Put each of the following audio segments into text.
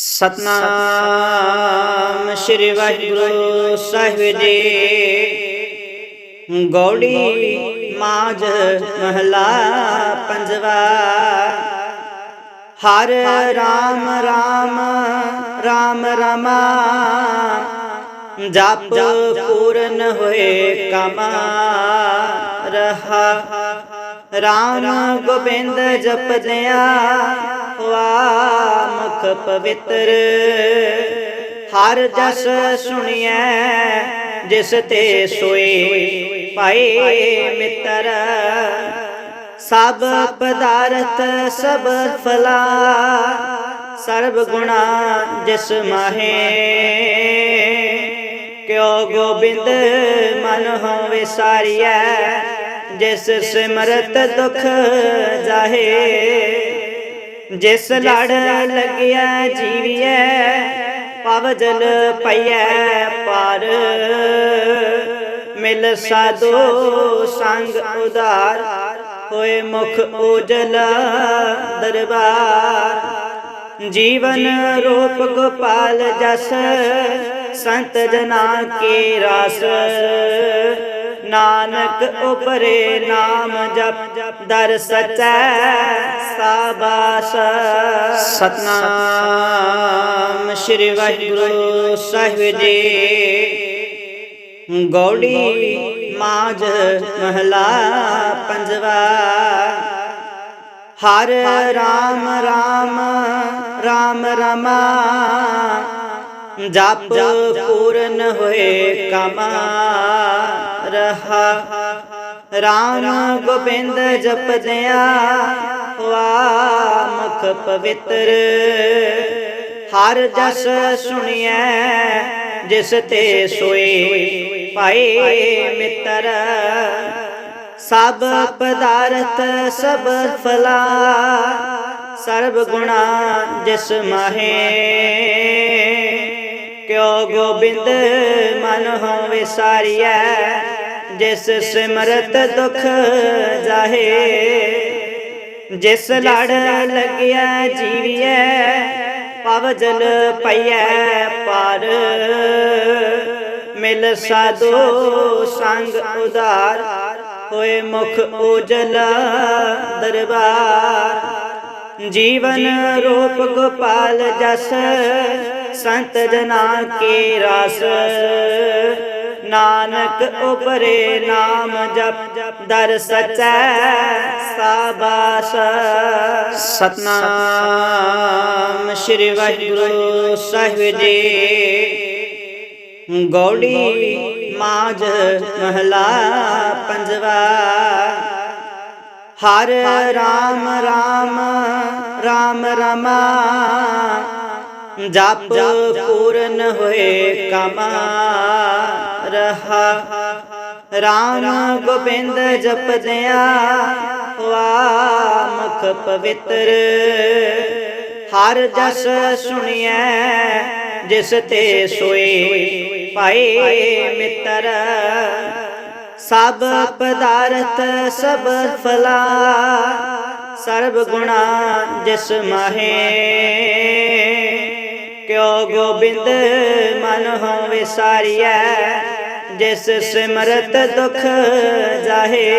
ਸਤਨਾਮ ਸ੍ਰੀ ਵਾਹਿਗੁਰੂ ਸਾਹਿਬ ਜੀ। ਗੌੜੀ ਮਾਝ ਮਹਲਾ ਪੰਜਵਾ। ਹਰ ਰਾਮ ਰਾਮ ਰਾਮ ਰਮਾ। ਜਪ ਪੂਰਨ ਹੋਏ ਕਮਾ ਰਹਾ। ਰਾਮ ਗੋਬਿੰਦ ਜਪਦਿਆਂ ਵਾ ਮੁਖ ਪਵਿੱਤਰ। ਹਰ ਜਸ ਸੁਣੀਐ, ਜਿਸ ਤੇ ਸੋਏ ਪਾਏ ਮਿੱਤਰ। ਸਭ ਪਦਾਰਥ, ਸਭ ਫਲਾ, ਸਰਬ ਗੁਣਾ ਜਿਸ ਮਾਹੇ। ਕਿਉ ਗੋਬਿੰਦ ਮਨ ਹੋ ਵਿਸਾਰੀਐ ਜਿਸ ਸਿਮਰਤ ਦੁਖ ਜਾਹੇ ਜਿਸ ਲੜ ਲਗਿਆ ਜੀਵੀਐ ਪਵ ਜਲ ਪਈਐ ਪਾਰ। ਮਿਲ ਸਾਧੂ ਸੰਗ ਉਦਾਰ ਹੋਏ ਮੁਖ ਉਜਲ ਦਰਬਾਰ। ਜੀਵਨ ਰੂਪ ਗੋਪਾਲ ਜਸ ਸੰਤ ਜਨਾ ਕੇ ਰਸ। ਨਾਨਕ ਉਪਰੇ ਨਾਮ ਜਪ, ਦਰ ਸਚੈ ਸਾਬਾਸ। ਸਤਨਾਮ ਸ੍ਰੀ ਵਾਹਿਗੁਰੂ ਸਾਹਿਬ ਜੀ। ਗੌੜੀ ਮਾਝ ਮਹਲਾ ਪੰਜਵਾ। ਹਰ ਰਾਮ ਰਾਮ ਰਾਮ ਰਮਾ। ਜਪ ਪੂਰਨ ਹੋਏ ਕਮਾ ਰਹਾ। ਰਾਮ ਗੋਬਿੰਦ ਜਪਦਿਆਂ ਵਾ ਮੁਖ ਪਵਿੱਤਰ। ਹਰ ਜਸ ਸੁਣੀਐ, ਜਿਸ ਤੇ ਸੋਏ ਪਾਏ ਮਿੱਤਰ। ਸਭ ਪਦਾਰਥ, ਸਭ ਫਲਾ, ਸਰਬ ਗੁਣਾ ਜਿਸ ਮਾਹੇ। ਕਿਉ ਗੋਬਿੰਦ ਮਨ ਹੋ ਵਿਸਾਰੀਐ ਜਿਸ ਸਿਮਰਤ ਦੁਖ ਜਾਹੇ। ਜਿਸ ਲੜ ਲਗਿਆ ਜੀਵੀਐ ਪਵ ਜਲ ਪਈਐ ਪਾਰ। ਮਿਲ ਸਾਧੂ ਸੰਗ ਉਦਾਰ ਹੋਏ ਮੁਖ ਉਜਲ ਦਰਬਾਰ। ਜੀਵਨ ਰੂਪ ਗੋਪਾਲ ਜਸ, ਸੰਤ ਜਨਾ ਕੇ ਰਸ। ਨਾਨਕ ਉਪਰੇ ਨਾਮ ਜਪ, ਦਰ ਸਚੈ ਸਾਬਾਸ। ਸਤਨਾਮ ਸ੍ਰੀ ਵਾਹਿਗੁਰੂ ਸਾਹਿਬ ਜੀ। ਗੌੜੀ ਮਾਝ ਮਹਲਾ ਪੰਜਵਾ। ਹਰ ਰਾਮ ਰਾਮ ਰਾਮ ਰਮਾ ਜਪ ਪੂਰਨ ਹੋਏ ਕਮਾ ਰਹਾ। ਰਾਮ ਗੋਬਿੰਦ ਜਪਦਿਆਂ ਵਾ ਮੁਖ ਪਵਿੱਤਰ। ਹਰ ਜਸ ਸੁਣੀਐ ਜਿਸ ਤੇ ਸੋਏ ਪਾਏ ਮਿੱਤਰ। ਸਭ ਪਦਾਰਥ, ਸਭ ਫਲਾ। ਸਰਬ ਗੁਣਾ ਜਿਸ ਮਾਹੇ। ਕਿਉ ਗੋਬਿੰਦ ਮਨ ਹੋ ਵਿਸਾਰੀਐ, ਜਿਸ ਸਿਮਰਤ ਦੁਖ ਜਾਹੇ।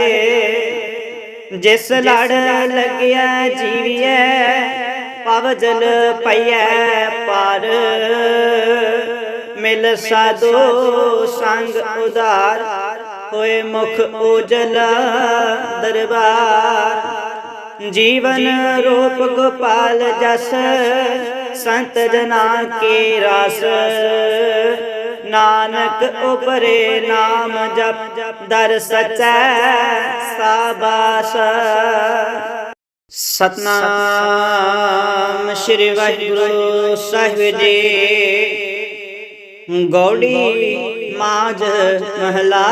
ਜਿਸ ਲੜ ਲੱਗਿਆ ਜੀਵੀਐ, ਪਵ ਜਲ ਪਈਐ, ਪਾਰ। ਮਿਲ ਸਾਧੂ ਸੰਗ ਉਦਾਰ ਹੋਏ ਮੁਖ ਉਜਲ ਦਰਬਾਰ। ਜੀਵਨ ਰੂਪ ਗੋਪਾਲ ਜਸ, ਸੰਤ ਜਨਾ ਕੇ ਰਸ। ਨਾਨਕ ਉਪਰੇ ਨਾਮ ਜਪ, ਦਰ ਸਚੈ ਸਾਬਾਸ। ਸਤਨਾਮ ਸ੍ਰੀ ਵਾਹਿਗੁਰੂ ਸਾਹਿਬ ਜੀ। ਗੌੜੀ ਮਾਝ ਮਹਲਾ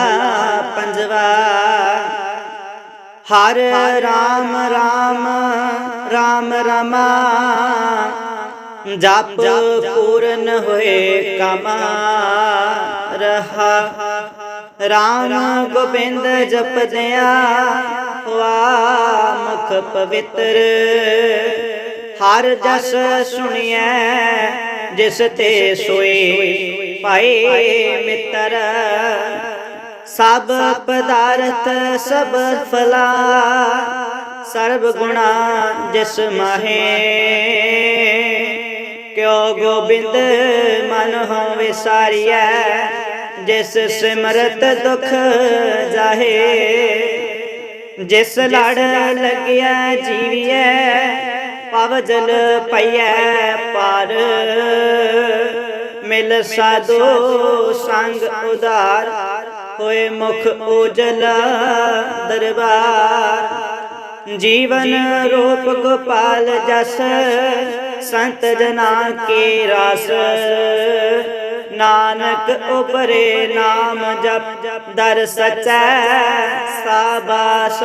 ਪੰਜਵਾ। ਹਰ ਰਾਮ ਰਾਮ ਰਾਮ ਰਮਾ। ਜਪ ਪੂਰਨ ਹੋਏ ਕਮਾ। ਰਹਾ। ਰਾਮ ਗੋਬਿੰਦ ਜਪਦਿਆਂ ਵਾ ਮੁਖ ਪਵਿੱਤਰ। ਹਰ ਜਸ ਸੁਣੀਐ ਜਿਸ ਤੇ ਸੋਏ ਪਾਏ ਮਿੱਤਰ। ਸਭ ਪਦਾਰਥ, ਸਭ ਫਲਾ। ਸਰਬ ਗੁਣਾ ਜਿਸ ਮਾਹੇ। ਕਿਉ ਗੋਬਿੰਦ ਮਨ ਹੋ ਵਿਸਾਰੀਐ ਜਿਸ ਸਿਮਰਤ ਦੁਖ ਜਾਹੇ। ਜਿਸ ਲੜ ਲੱਗਿਆ ਜੀਵੀਐ ਪਵ ਜਲ ਪਈਐ ਪਾਰ। ਮਿਲ ਸਾਧੂ ਸੰਗ ਉਦਾਰ ਹੋਏ ਮੁਖ ਉਜਲ ਦਰਬਾਰ। ਜੀਵਨ ਰੂਪ ਗੋਪਾਲ ਜਸ, ਸੰਤ ਜਨਾ ਕੇ ਰਸ। ਨਾਨਕ ਉਪਰੇ ਨਾਮ ਜਪ, ਦਰ ਸਚੈ ਸਾਬਾਸ।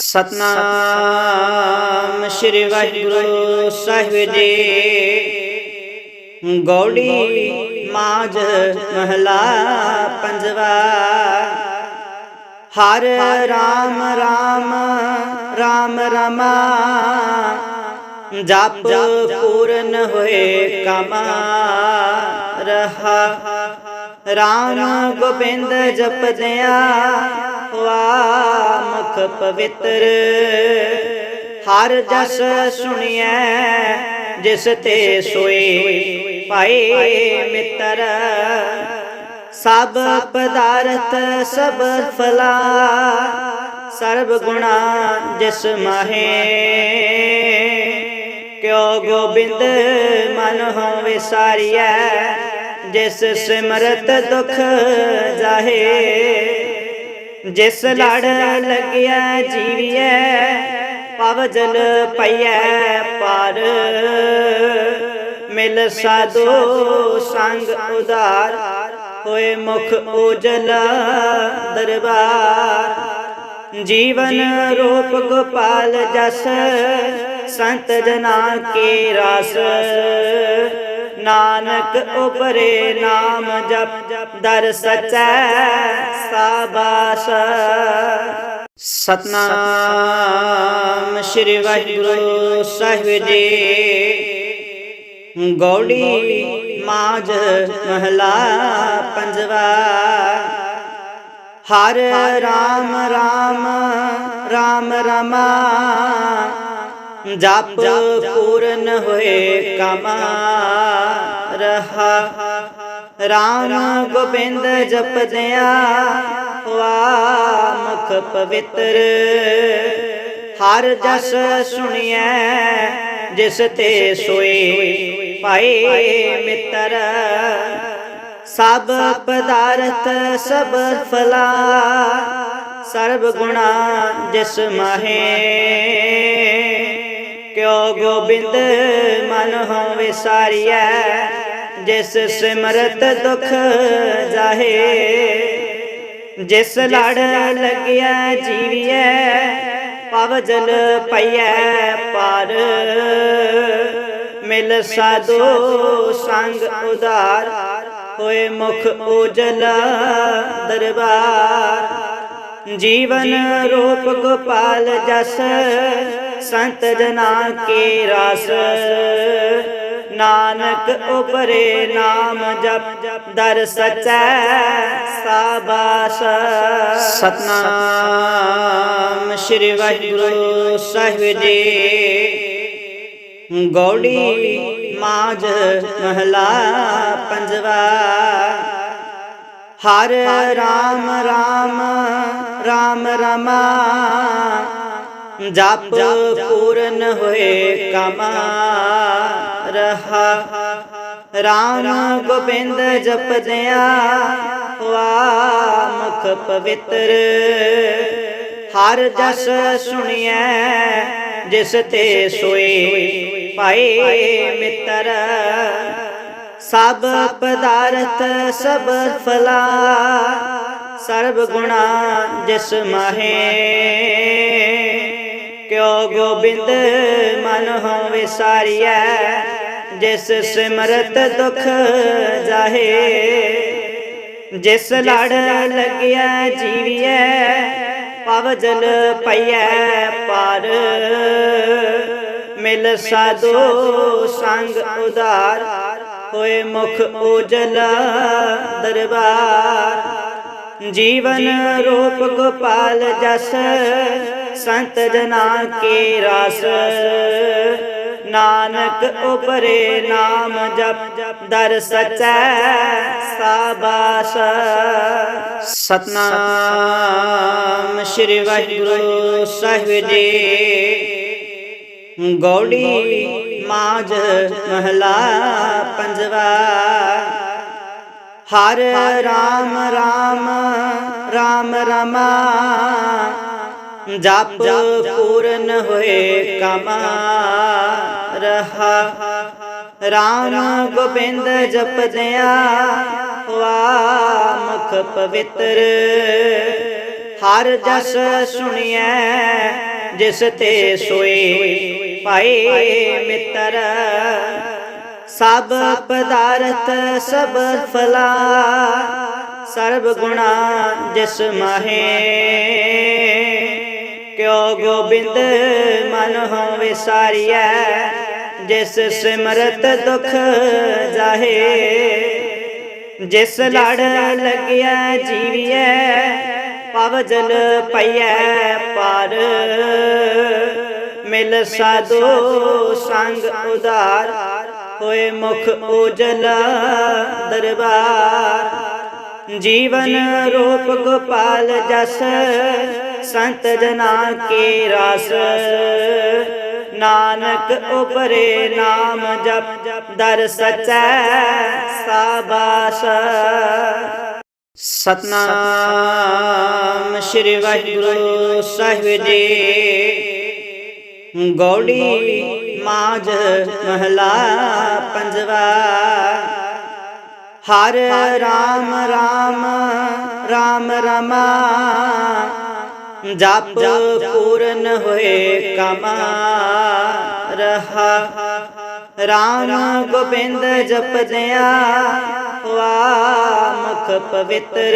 ਸਤਨਾਮ ਸ੍ਰੀ ਵਾਹਿਗੁਰੂ ਸਾਹਿਬ ਜੀ। ਗੌੜੀ ਮਾਝ ਮਹਲਾ ਪੰਜਵਾ। ਹਰ ਰਾਮ ਰਾਮ ਰਾਮ ਰਮਾ। ਜਪ ਪੂਰਨ ਹੋਏ ਕਮ। ਰਹਾ। ਰਾਮ ਗੋਬਿੰਦ ਜਪਦਿਆ ਵਾ ਮੁਖ ਪਵਿੱਤਰ। ਹਰ ਜਸ ਸੁਣੀਐ, ਜਿਸ ਤੇ ਸੋਏ ਪਾਏ ਮਿੱਤਰ। ਸਭ ਪਦਾਰਥ, ਸਭ ਫਲਾ, ਸਰਬ ਗੁਣਾ ਜਿਸ ਮਾਹੇ। ਕਿਉ ਗੋਬਿੰਦ ਮਨ ਹੋ ਵਿਸਾਰੀਐ ਜਿਸ ਸਿਮਰਤ ਦੁਖ ਜਾਹੇ, ਜਿਸ ਲੜ ਲੱਗਿਆ ਜੀਵੀਐ ਪਵ ਜਲ ਪਈਐ ਪਾਰ। ਮਿਲ ਸਾਧੂ ਸੰਗ ਉਦਾਰ ਹੋਏ ਮੁਖ ਉਜਲ ਦਰਬਾਰ। ਜੀਵਨ ਰੂਪ ਗੋਪਾਲ ਜਸ, ਸੰਤ ਜਨਾ ਕੇ ਰਸ। ਨਾਨਕ ਉਪਰੇ ਨਾਮ ਜਪ, ਦਰ ਸਚੈ ਸਾਬਾਸ। ਸਤਨਾਮ ਸ੍ਰੀ ਵਾਹਿਗੁਰੂ ਸਾਹਿਬ ਜੀ। ਗੌੜੀ ਮਾਝ ਮਹਲਾ ਪੰਜਵਾ। ਹਰ ਰਾਮ ਰਾਮ ਰਾਮ ਰਮਾ ਜਪ ਪੂਰਨ ਹੋਏ ਕਮ। ਰਹਾ ਰਾਮ ਗੋਬਿੰਦ ਜਪਦਿਆ ਵਾ ਮੁਖ ਪਵਿੱਤਰ। ਹਰ ਜਸ ਸੁਣੀਐ ਜਿਸ ਤੇ ਸੋਏ ਪਾਏ ਮਿੱਤਰ। ਸਭ ਪਦਾਰਥ, ਸਭ ਫਲਾ, ਸਰਬ ਗੁਣਾ ਜਿਸ ਮਾਹੇ। ਕਿਉ ਗੋਬਿੰਦ ਮਨ ਹੋ ਵਿਸਾਰੀਐ, ਜਿਸ ਸਿਮਰਤ ਦੁਖ ਜਾਹੇ। ਜਿਸ ਲੜ ਲੱਗਿਆ ਜੀਵੀਐ, ਪਵ ਜਲ ਪਈਐ, ਪਾਰ। ਮਿਲ ਸਾਧੂ ਸੰਗ ਉਦਾਰ ਹੋਏ ਮੁਖ ਉਜਲ ਦਰਬਾਰ। ਜੀਵਨ ਰੂਪ ਗੋਪਾਲ ਜਸ, ਸੰਤ ਜਨਾ ਕੇ ਰਸ। ਨਾਨਕ ਉਪਰੇ ਨਾਮ ਜਪ, ਦਰ ਸਚੈ ਸਾਬਾਸ। ਸਤਨਾਮ ਸ੍ਰੀ ਵਾਹਿਗੁਰੂ ਸਾਹਿਬ ਜੀ। ਗੌੜੀ ਮਾਝ ਮਹਲਾ ਪੰਜਵਾ। ਹਰ ਰਾਮ ਰਾਮ ਰਾਮ ਰਮਾ। ਜਪ ਪੂਰਨ ਹੋਏ ਕਮ। ਰਹਾ। ਰਾਮ ਗੋਬਿੰਦ ਜਪਦਿਆ ਵਾ ਮੁਖ ਪਵਿੱਤਰ। ਹਰ ਜਸ ਸੁਣੀਐ, ਜਿਸ ਤੇ ਸੋਏ ਪਾਏ ਮਿੱਤਰ। ਸਭ ਪਦਾਰਥ, ਸਭ ਫਲਾ, ਸਰਬ ਗੁਣਾ ਜਿਸ ਮਾਹੇ। ਕਿਉ ਗੋਬਿੰਦ ਮਨ ਹੋ ਵਿਸਾਰੀਐ, ਜਿਸ ਸਿਮਰਤ ਦੁਖ ਜਾਹੇ। ਜਿਸ ਲੜ ਲੱਗਿਆ ਜੀਵੀਐ ਪਵ ਜਲ ਪਈਐ ਪਾਰ। ਮਿਲ ਸਾਧੂ ਸੰਗ ਉਦਾਰ ਹੋਏ ਮੁਖ ਉਜਲ ਦਰਬਾਰ। ਜੀਵਨ ਰੂਪ ਗੋਪਾਲ ਜਸ, ਸੰਤ ਜਨਾ ਕੇ ਰਸ। ਨਾਨਕ ਉਪਰੇ ਨਾਮ ਜਪ, ਦਰ ਸਚੈ ਸਾਬਾਸ। ਸਤਨਾਮ ਸ੍ਰੀ ਵਾਹਿਗੁਰੂ ਸਾਹਿਬ ਜੀ। ਗੌੜੀ ਮਾਝ ਮਹਲਾ ਪੰਜਵਾ। ਹਰ ਰਾਮ ਰਾਮ ਰਾਮ ਰਮਾ। ਜਪ ਪੂਰਨ ਹੋਏ ਕਮਾ। ਰਹਾ ਰਾਮ ਗੋਬਿੰਦ ਜਪਦਿਆ ਵਾ ਮੁਖ ਪਵਿੱਤਰ। ਹਰ ਜਸ ਸੁਣੀਐ, ਜਿਸ ਤੇ ਸੋਏ ਪਾਏ ਮਿੱਤਰ। ਸਭ ਪਦਾਰਥ, ਸਭ ਫਲਾ, ਸਰਬ ਗੁਣਾ ਜਿਸ ਮਾਹੇ। ਕਿਉ ਗੋਬਿੰਦ ਮਨ ਹੋ ਵਿਸਾਰੀਐ ਜਿਸ ਸਿਮਰਤ ਦੁਖ ਜਾਹੇ ਜਿਸ ਲੜ ਲੱਗਿਆ ਜੀਵੀਐ ਪਵ ਜਲ ਪਈਐ ਪਾਰ। ਮਿਲ ਸਾਧੂ ਸੰਗ ਉਧਾਰ ਹੋਏ ਮੁਖ ਉਜਲ ਦਰਬਾਰ। ਜੀਵਨ ਰੂਪ ਗੋਪਾਲ ਜਸ ਸੰਤ ਜਨਾ ਕੇ ਰਸ। ਨਾਨਕ ਉਪਰੇ ਨਾਮ ਜਪ, ਦਰ ਸਚੈ ਸਾਬਾਸ। ਸਤਨਾਮ ਸ੍ਰੀ ਵਾਹਿਗੁਰੂ ਸਾਹਿਬ ਜੀ। ਗੌੜੀ ਮਾਝ ਮਹਲਾ ਪੰਜਵਾ। ਹਰ ਰਾਮ ਰਾਮ ਰਾਮ ਰਮਾ। ਜਪ ਪੂਰਨ ਹੋਏ ਕਮਾ ਰਹਾ। ਰਾਮ ਗੋਬਿੰਦ ਜਪਦਿਆ ਵਾ ਮੁਖ ਪਵਿੱਤਰ।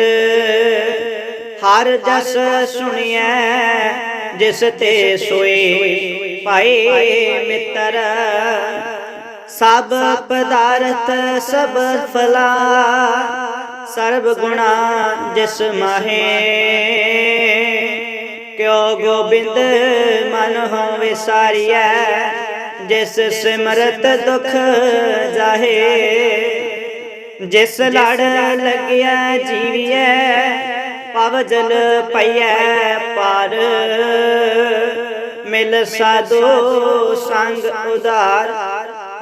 ਹਰ ਜਸ ਸੁਣੀਐ, ਜਿਸ ਤੇ ਸੋਏ ਪਾਏ ਮਿੱਤਰ। ਸਭ ਪਦਾਰਥ, ਸਭ ਫਲਾ, ਸਰਬ ਗੁਣਾ ਜਿਸ ਮਾਹੇ। ਕਿਉ ਗੋਬਿੰਦ ਮਨ ਹੋ ਵਿਸਾਰੀਐ ਜਿਸ ਸਿਮਰਤ ਦੁਖ ਜਾਹੇ, ਜਿਸ ਲੜ ਲੱਗਿਆ ਜੀਵੀਐ, ਪਵ ਜਲ ਪਈਐ ਪਾਰ। ਮਿਲ ਸਾਧੂ ਸੰਗ ਉਦਾਰ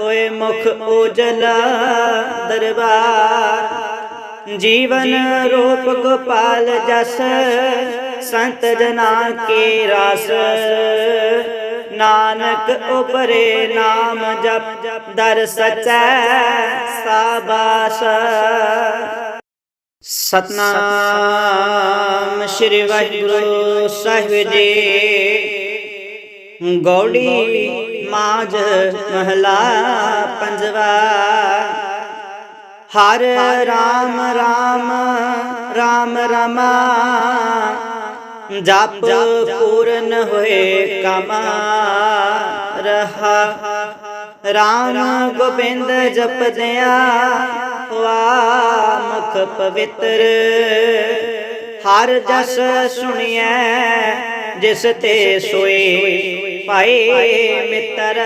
ਹੋਏ ਮੁਖ ਉਜਲ ਦਰਬਾਰ। ਜੀਵਨ ਰੂਪ ਗੋਪਾਲ ਜਸ, ਸੰਤ ਜਨਾ ਕੇ ਰਸ। ਨਾਨਕ ਉਪਰੇ ਨਾਮ ਜਪ, ਦਰ ਸਚੈ ਸਾਬਾਸ। ਸਤਨਾਮ ਸ੍ਰੀ ਵਾਹਿਗੁਰੂ ਸਾਹਿਬ ਜੀ। ਗੌੜੀ ਮਾਝ ਮਹਲਾ ਪੰਜਵਾ। ਹਰ ਰਾਮ ਰਾਮ ਰਾਮ ਰਮਾ ਜਪ ਪੂਰਨ ਹੋਏ ਕਮਾ ਰਹਾ। ਰਾਮ ਗੋਬਿੰਦ ਜਪਦਿਆ ਵਾ ਮੁਖ ਪਵਿੱਤਰ। ਹਰ ਜਸ ਸੁਣੀਐ ਜਿਸ ਤੇ ਸੋਏ ਪਾਏ ਮਿੱਤਰ।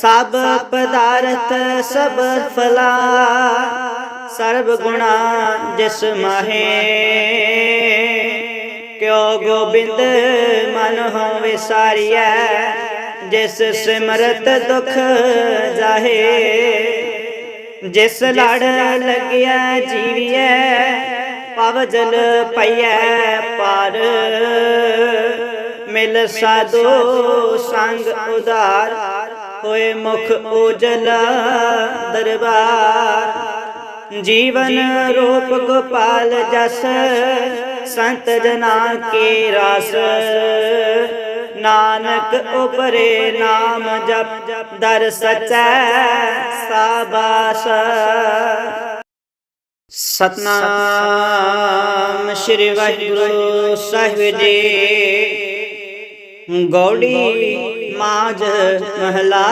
ਸਭ ਪਦਾਰਥ, ਸਭ ਫਲਾ। ਸਰਬ ਗੁਣਾ ਜਿਸ ਮਾਹੇ। ਕਿਉ ਗੋਬਿੰਦ ਮਨ ਹੋ ਵਿਸਾਰੀਐ ਜਿਸ ਸਿਮਰਤ ਦੁਖ ਜਾਹੇ। ਜਿਸ ਲੜ ਲੱਗਿਆ ਜੀਵੀਐ, ਪਵ ਜਲ ਪਈਐ, ਪਾਰ। ਮਿਲ ਸਾਧੂ ਸੰਗ ਉਦਾਰ ਹੋਏ ਮੁਖ ਉਜਲ ਦਰਬਾਰ। ਜੀਵਨ ਰੂਪ ਗੋਪਾਲ ਜਸ, ਸੰਤ ਜਨਾ ਕੇ ਰਸ। ਨਾਨਕ ਉਪਰੇ ਨਾਮ ਜਪ, ਦਰ ਸਚੈ ਸਾਬਾਸ। ਸਤਨਾਮ ਸ੍ਰੀ ਵਾਹਿਗੁਰੂ ਸਾਹਿਬ ਜੀ। ਗੌੜੀ ਮਾਝ ਮਹਲਾ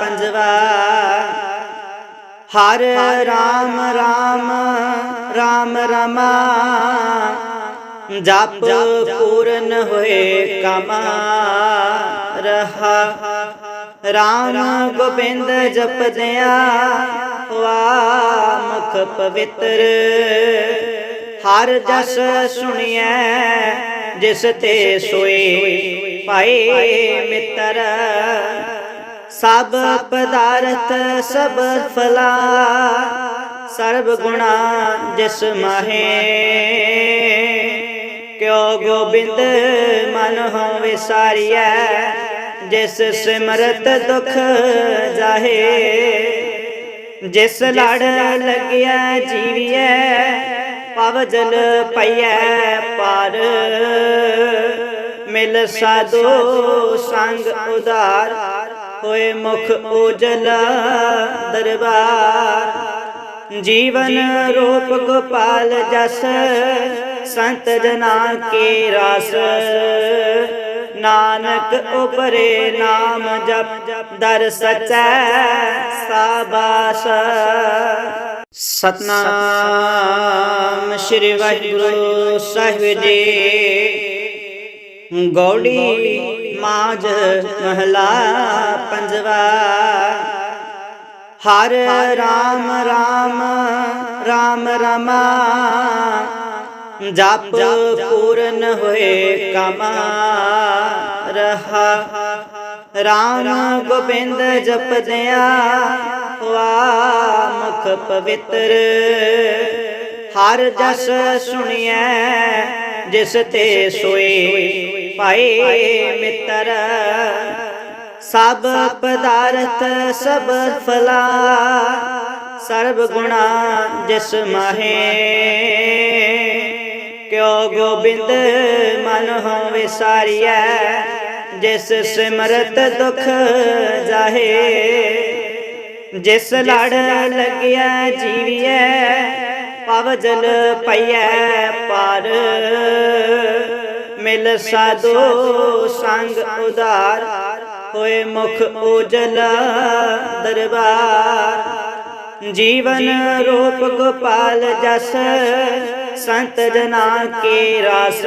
ਪੰਜਵਾ। ਹਰ ਰਾਮ ਰਾਮ ਰਾਮ ਰਮਾ ਜਪ ਪੂਰਨ ਹੋਏ ਕਮਾ ਰਹਾ। ਰਾਮ ਗੋਬਿੰਦ ਜਪਦਿਆਂ ਵਾ ਮੁਖ ਪਵਿੱਤਰ। ਹਰ ਜਸ ਸੁਣੀਐ ਜਿਸ ਤੇ ਸੋਏ। ਪਾਏ ਮਿੱਤਰ, ਸਭ ਪਦਾਰਥ, ਸਭ ਫਲਾ। ਸਰਬ ਗੁਣਾ ਜਿਸ ਮਾਹੇ, ਕਿਉ ਗੋਬਿੰਦ ਮਨ ਹਉ ਵਿਸਾਰੀਐ, ਜਿਸ ਸਿਮਰਤ ਦੁਖ ਜਾਹੇ। ਜਿਸ ਲੜ ਲੱਗਿਆ ਜੀਵੀਐ, ਪਵ ਜਲ ਪਈਐ, ਪਾਰ। ਮਿਲ ਸਾਧੂ ਸੰਗ ਉਦਾਰ ਹੋਏ ਮੁਖ ਉਜਲ ਦਰਬਾਰ। ਜੀਵਨ ਰੂਪ ਗੋਪਾਲ ਜਸ, ਸੰਤ ਜਨਾ ਕੇ ਰਸ। ਨਾਨਕ ਉਪਰੇ ਨਾਮ ਜਪ, ਦਰ ਸਚੈ ਸਾਬਾਸ। ਸਤਨਾਮ ਸ੍ਰੀ ਵਾਹਿਗੁਰੂ ਸਾਹਿਬ ਜੀ। ਗੌੜੀ ਮਾਝ ਮਹਲਾ ਪੰਜਵਾ। ਹਰ ਰਾਮ ਰਾਮ ਰਾਮ ਰਮਾ ਜਪ ਪੂਰਨ ਹੋਏ ਕਮਾ। ਰਹਾ। ਰਾਮ ਗੋਬਿੰਦ ਜਪਦਿਆਂ ਵਾ ਮੁਖ ਪਵਿੱਤਰ। ਹਰ ਜਸ ਸੁਣੀਐ। ਜਿਸ ਤੇ ਸੋਏ ਪਾਏ ਮਿੱਤਰ। ਸਭ ਪਦਾਰਥ, ਸਭ ਫਲਾ। ਸਰਬ ਗੁਣਾ ਜਿਸ ਮਾਹੇ। ਕਿਉ ਗੋਬਿੰਦ ਮਨ ਹਉ ਵਿਸਾਰੀਐ ਜਿਸ ਸਿਮਰਤ ਦੁਖ ਜਾਹੇ। ਜਿਸ ਲੜ ਲੱਗਿਆ ਜੀਵੀਐ ਅਵਜਲ ਜਲ ਪਈਐ ਪਾਰ। ਮਿਲ ਸਾਧੂ ਸੰਗ ਉਦਾਰ ਹੋਏ ਮੁਖ ਉਜਲ ਦਰਬਾਰ। ਜੀਵਨ ਰੂਪ ਗੋਪਾਲ ਜਸ, ਸੰਤ ਜਨਾ ਕੇ ਰਸ।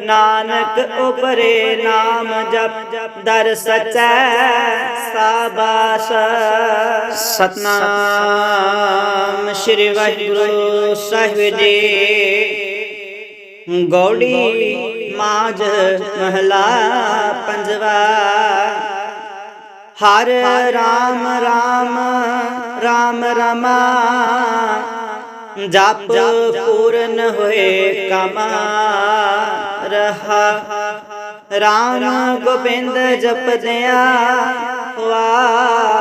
ਨਾਨਕ ਉਪਰੇ ਨਾਮ ਜਪ, ਦਰ ਸਚੈ ਸਾਬਾਸ। ਸਤਨਾਮ ਸ੍ਰੀ ਵਾਹਿਗੁਰੂ ਸਾਹਿਬ ਜੀ। ਗੌੜੀ ਮਾਝ ਮਹਲਾ ਪੰਜਵਾ। ਹਰ ਰਾਮ ਰਾਮ ਰਾਮ ਰਮਾ। ਜਪ ਪੂਰਨ ਹੋਏ ਕਮਾ ਰਹਾ। ਰਾਮ ਗੋਬਿੰਦ ਜਪਦਿਆਂ ਵਾ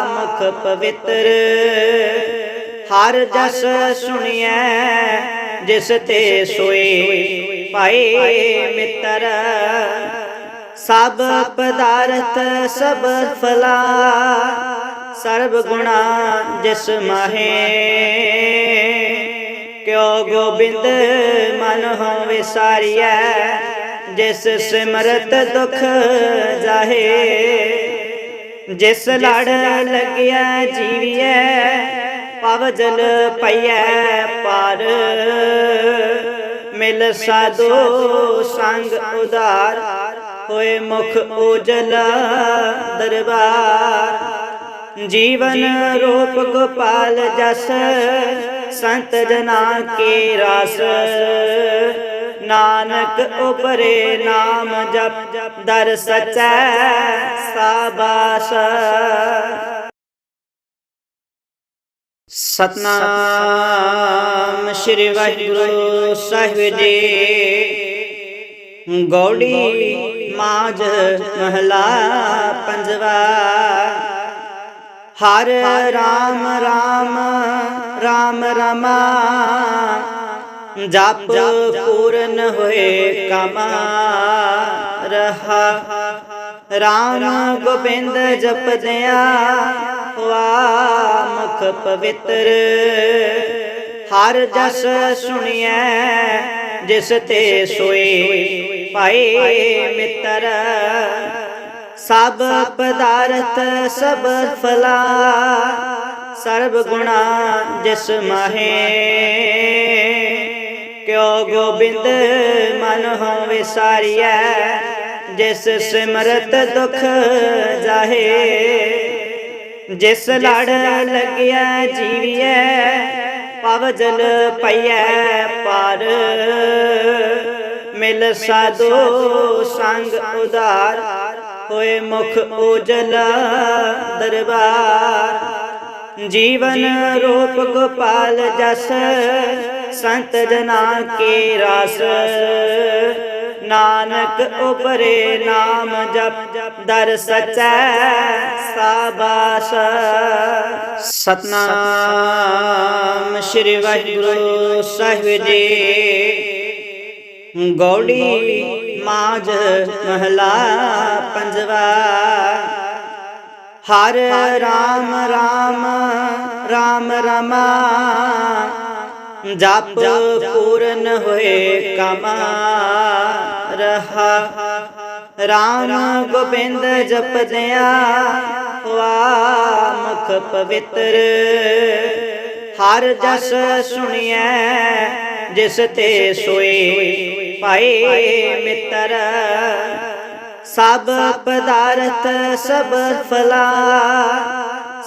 ਮੁਖ ਪਵਿੱਤਰ। ਹਰ ਜਸ ਸੁਣੀਐ, ਜਿਸ ਤੇ ਸੋਏ ਪਾਏ ਮਿੱਤਰ। ਸਭ ਪਦਾਰਥ, ਸਭ ਫਲਾ, ਸਰਬ ਗੁਣਾ ਜਿਸ ਮਾਹੇ। ਕਿਉ ਗੋਬਿੰਦ ਮਨ ਹੋ ਵਿਸਾਰਿਆ ਜਿਸ ਸਿਮਰਤ ਦੁਖ ਜਾਹੇ। ਜਿਸ ਲੜ ਲੱਗਿਆ ਜੀਵੀਐ ਪਵ ਜਲ ਪਈਐ ਪਾਰ। ਮਿਲ ਸਾਧੂ ਸੰਗ ਉਦਾਰ ਹੋਏ ਮੁਖ ਉਜਲ ਦਰਬਾਰ। ਜੀਵਨ ਰੂਪ ਗੋਪਾਲ ਜਸ ਸੰਤ ਜਨਾ ਕੇ ਰਸ। ਨਾਨਕ ਉਪਰੇ ਨਾਮ ਜਪ ਦਰ ਸਚੈ ਸਾਬਾਸ। ਸਤਨਾਮ ਸ੍ਰੀ ਵਾਹਿਗੁਰੂ ਸਾਹਿਬ ਜੀ। ਗੌੜੀ ਮਾਝ ਮਹਲਾ ਪੰਜਵਾ। ਹਰ ਰਾਮ ਰਾਮ ਰਾਮ ਰਮਾ ਜਪ ਪੂਰਨ ਹੋਏ ਕਮਾ ਰਹਾ। ਰਾਮ ਗੋਬਿੰਦ ਜਪਦਿਆਂ ਵਾ ਮੁਖ ਪਵਿੱਤਰ। ਹਰ ਜਸ ਸੁਣੀਐ ਜਿਸ ਤੇ ਸੋਏ ਪਾਏ ਮਿੱਤਰ। ਸਭ ਪਦਾਰਥ, ਸਭ ਫਲਾ, ਸਰਬ ਗੁਣਾ ਜਿਸ ਮਾਹੇ। ਕਿਉ ਗੋਬਿੰਦ ਮਨ ਹੋ ਵਿਸਾਰੀਐ ਜਿਸ ਸਿਮਰਤ ਦੁਖ ਜਾਹੇ। ਜਿਸ ਲੜ ਲੱਗਿਆ ਜੀਵੀਐ, ਪਵ ਜਲ ਪਈਐ, ਪਰ। ਮਿਲ ਸਾਧੂ ਸੰਗ ਉਦਾਰ ਹੋਏ ਮੁਖ ਉਜਲ ਦਰਬਾਰ। ਜੀਵਨ ਰੂਪ ਗੋਪਾਲ ਜਸ, ਸੰਤ ਜਨਾ ਕੇ ਰਸ। ਨਾਨਕ ਉਪਰੇ ਨਾਮ ਜਪ, ਦਰ ਸਚੈ ਸਾਬਾਸ। ਸਤਨਾਮ ਸ੍ਰੀ ਵਾਹਿਗੁਰੂ ਸਾਹਿਬ ਜੀ। ਗੌੜੀ ਮਾਝ ਮਹਲਾ ਪੰਜਵਾ। ਹਰ ਰਾਮ ਰਾਮ ਰਾਮ ਰਮਾ ਜਪ ਪੂਰਨ ਹੋਏ ਕਮਾ ਰਹਾ। ਰਾਮ ਗੋਬਿੰਦ ਜਪਦਿਆ ਹੋਆ ਮੁਖ ਪਵਿੱਤਰ। ਹਰ ਜਸ ਸੁਣੀਐ, ਜਿਸ ਤੇ ਸੋਏ ਪਾਏ ਮਿੱਤਰ। ਸਭ ਪਦਾਰਥ, ਸਭ ਫਲਾ,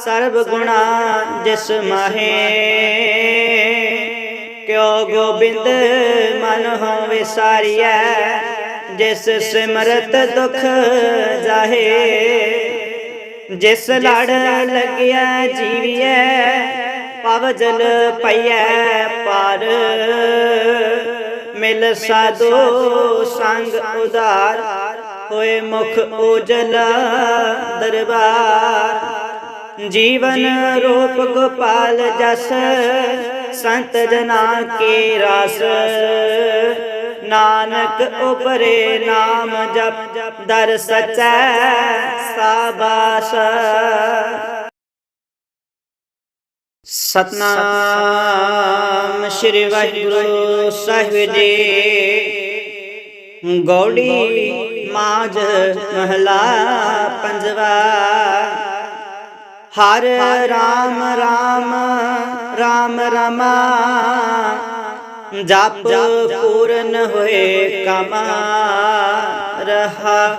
ਸਰਬ ਗੁਣਾ ਜਿਸ ਮਾਹੇ। ਕਿਉ ਗੋਬਿੰਦ ਮਨ ਹੋ ਵਿਸਾਰੀਐ ਜਿਸ ਸਿਮਰਤ ਦੁਖ ਜਾਹੇ। ਜਿਸ ਲੜ ਲੱਗਿਆ ਜੀਵੀਐ ਪਵ ਜਲ ਪਈਐ ਪਰ। ਮਿਲ ਸਾਧੂ ਸੰਗ ਉਦਾਰ ਹੋਏ ਮੁਖ ਉਜਲ ਦਰਬਾਰ। ਜੀਵਨ ਰੂਪ ਗੋਪਾਲ ਜਸ, ਸੰਤ ਜਨਾ ਕੇ ਰਸ। ਨਾਨਕ ਉਪਰੇ ਨਾਮ ਜਪ, ਦਰ ਸਚੈ ਸਾਬਾਸ। ਸਤਨਾਮ ਸ੍ਰੀ ਵਾਹਿਗੁਰੂ ਸਾਹਿਬ ਜੀ। ਗੌੜੀ ਮਾਝ ਮਹਲਾ ਪੰਜਵਾ। ਹਰ ਰਾਮ ਰਾਮ ਰਾਮ ਰਮਾ। ਜਪ ਪੂਰਨ ਹੋਏ ਕਮਾ। ਰਹਾ।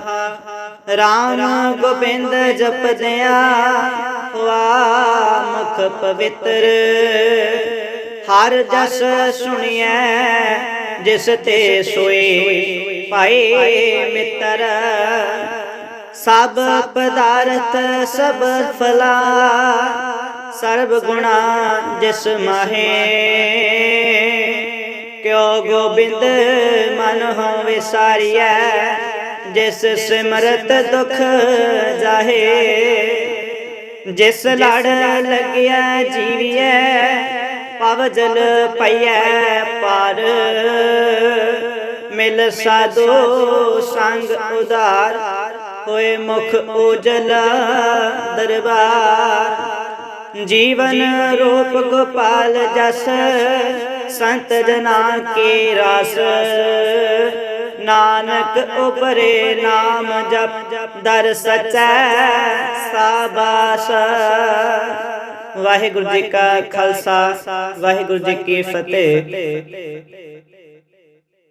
ਰਾਮ ਗੋਬਿੰਦ ਜਪਦਿਆ। ਹੋਆ ਮੁਖ ਪਵਿੱਤਰ। ਹਰ ਜਸ ਸੁਣੀਐ, ਜਿਸ ਤੇ ਸੋਏ ਪਾਏ ਮਿੱਤਰ। ਸਭ ਪਦਾਰਥ, ਸਭ ਫਲਾ, ਸਰਬ ਗੁਣਾ ਜਿਸ ਮਾਹੇ। ਕਿਉ ਗੋਬਿੰਦ ਮਨ ਹੋ ਵਿਸਾਰੀਐ, ਜਿਸ ਸਿਮਰਤ ਦੁਖ ਜਾਹੇ। ਜਿਸ ਲੜ ਲੱਗਿਆ ਜੀਵੀਐ, ਪਵ ਜਲ ਪਈਐ ਪਰ। ਮਿਲ ਸਾਧੂ ਸੰਗ ਉਦਾਰ ਹੋਏ ਮੁਖ ਉਜਲ ਦਰਬਾਰ। ਜੀਵਨ ਰੂਪ ਗੋਪਾਲ ਜਸ, ਸੰਤ ਜਨਾ ਕੇ ਰਸ। ਨਾਨਕ ਉਪਰੇ ਨਾਮ ਜਪ, ਦਰ ਸਚੈ ਸਾਬਾਸ। ਵਾਹਿਗੁਰੂ ਜੀ ਕਾ ਖਾਲਸਾ, ਵਾਹਿਗੁਰੂ ਜੀ ਕੀ ਫਤਿਹ।